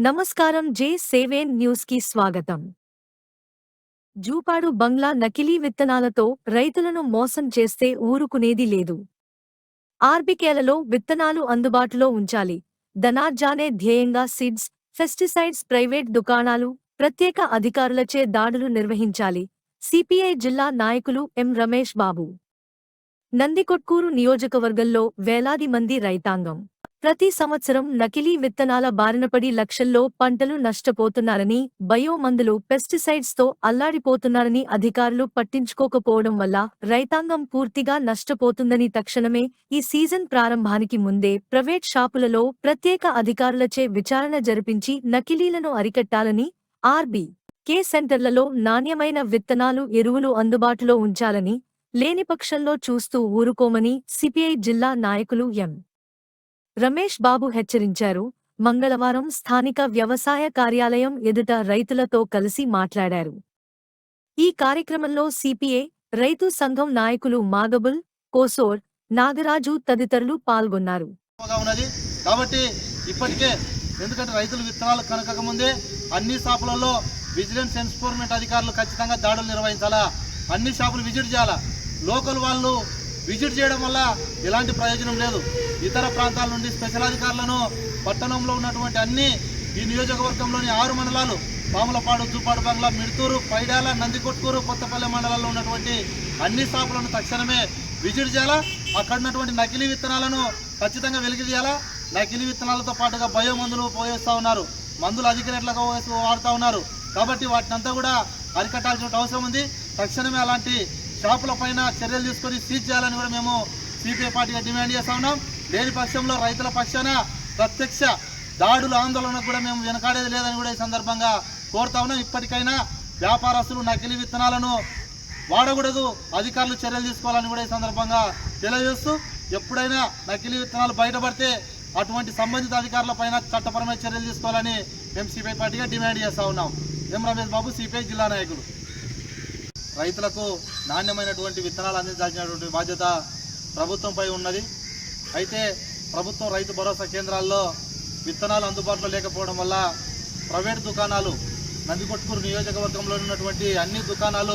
నమస్కారం జే సేవేన్ న్యూస్కి స్వాగతం. జూపాడు బంగ్లా నకిలీ విత్తనాలతో రైతులను మోసం చేస్తే ఊరుకునేది లేదు. ఆర్బికేలలో విత్తనాలు అందుబాటులో ఉంచాలి. ధనార్జానే ధ్యేయంగా సీడ్స్ పెస్టిసైడ్స్ ప్రైవేట్ దుకాణాలు ప్రత్యేక అధికారులచే దాడులు నిర్వహించాలి. సిపిఐ జిల్లా నాయకులు ఎం రమేష్ బాబు. నందికొట్కూరు నియోజకవర్గంలో వేలాది మంది రైతాంగం. ప్రతి సంవత్సరం నకిలీ విత్తనాల బారినపడి లక్షల్లో పంటలు నష్టపోతున్నారని బయో మందులు పెస్టిసైడ్స్తో అల్లాడిపోతున్నారని అధికారులు పట్టించుకోకపోవడం వల్ల రైతాంగం పూర్తిగా నష్టపోతుందని తక్షణమే ఈ సీజన్ ప్రారంభానికి ముందే ప్రైవేట్ షాపులలో ప్రత్యేక అధికారులచే విచారణ జరిపించి నకిలీలను అరికట్టాలని ఆర్బీ కే సెంటర్లలో నాణ్యమైన విత్తనాలు ఎరువులు అందుబాటులో ఉంచాలని లేనిపక్షంలో చూస్తూ ఊరుకోమని సిపిఐ జిల్లా నాయకులు ఎం. రమేష్ బాబు హెచ్చరించారు. మంగళవారం స్థానిక వ్యవసాయ కార్యాలయం ఎదుట రైతులతో కలిసి మాట్లాడారు. ఈ కార్యక్రమంలో సిపిఐ రైతు సంఘం నాయకులు మాగబుల్ కోసోర్ నాగరాజు తదితరులు పాల్గొన్నారు. కాబట్టి ఇప్పటికే ఎందుకంటే రైతులు విత్తనాలు కనుక ముందే అన్ని షాపులలో విజిలెన్స్ ఎన్ఫోర్స్మెంట్ అధికారులు ఖచ్చితంగా దాడులు నిర్వహించాలా? అన్ని షాపులు విజిట్ చేయాలా? లోకల్ వాళ్ళు విజిట్ చేయడం వల్ల ఎలాంటి ప్రయోజనం లేదు. ఇతర ప్రాంతాల నుండి స్పెషల్ అధికారులను పట్టణంలో ఉన్నటువంటి అన్ని ఈ నియోజకవర్గంలోని ఆరు మండలాలు పాములపాడు జూపాడు బంగ్లా మిడుతూరు పైడాల నందికొట్కూరు కొత్తపల్లె మండలాల్లో ఉన్నటువంటి అన్ని షాపులను తక్షణమే విజిట్ చేయాలా? అక్కడ ఉన్నటువంటి నకిలీ విత్తనాలను ఖచ్చితంగా వెలికి తీయాలా? నకిలీ విత్తనాలతో పాటుగా బయో మందులు పోయేస్తూ ఉన్నారు. మందులు అధిక రేట్లుగా వాడుతూ ఉన్నారు. కాబట్టి వాటిని అంతా కూడా అరికట్టాల్సిన అవసరం ఉంది. తక్షణమే అలాంటి షాపుల పైన చర్యలు తీసుకొని సీజ్ చేయాలని కూడా మేము సిపిఐ పార్టీగా డిమాండ్ చేస్తా ఉన్నాం. లేని పక్షంలో రైతుల పక్షాన ప్రత్యక్ష దాడుల ఆందోళనకు కూడా మేము వెనకాడేది లేదని కూడా ఈ సందర్భంగా కోరుతా ఉన్నాం. ఇప్పటికైనా వ్యాపారస్తులు నకిలీ విత్తనాలను వాడకూడదు అధికారులు చర్యలు తీసుకోవాలని కూడా ఈ సందర్భంగా తెలియజేస్తూ ఎప్పుడైనా నకిలీ విత్తనాలు బయటపడితే అటువంటి సంబంధిత అధికారుల పైన చట్టపరమైన చర్యలు తీసుకోవాలని మేము సిపిఐ పార్టీగా డిమాండ్ చేస్తా ఉన్నాం. ఎం రమేష్ బాబు సిపిఐ జిల్లా నాయకులు. రైతులకు నాణ్యమైనటువంటి విత్తనాలు అందించాల్సినటువంటి బాధ్యత ప్రభుత్వంపై ఉన్నది. అయితే ప్రభుత్వం రైతు భరోసా కేంద్రాల్లో విత్తనాలు అందుబాటులో లేకపోవడం వల్ల ప్రైవేట్ దుకాణాలు నందికొట్కూరు నియోజకవర్గంలో ఉన్నటువంటి అన్ని దుకాణాలు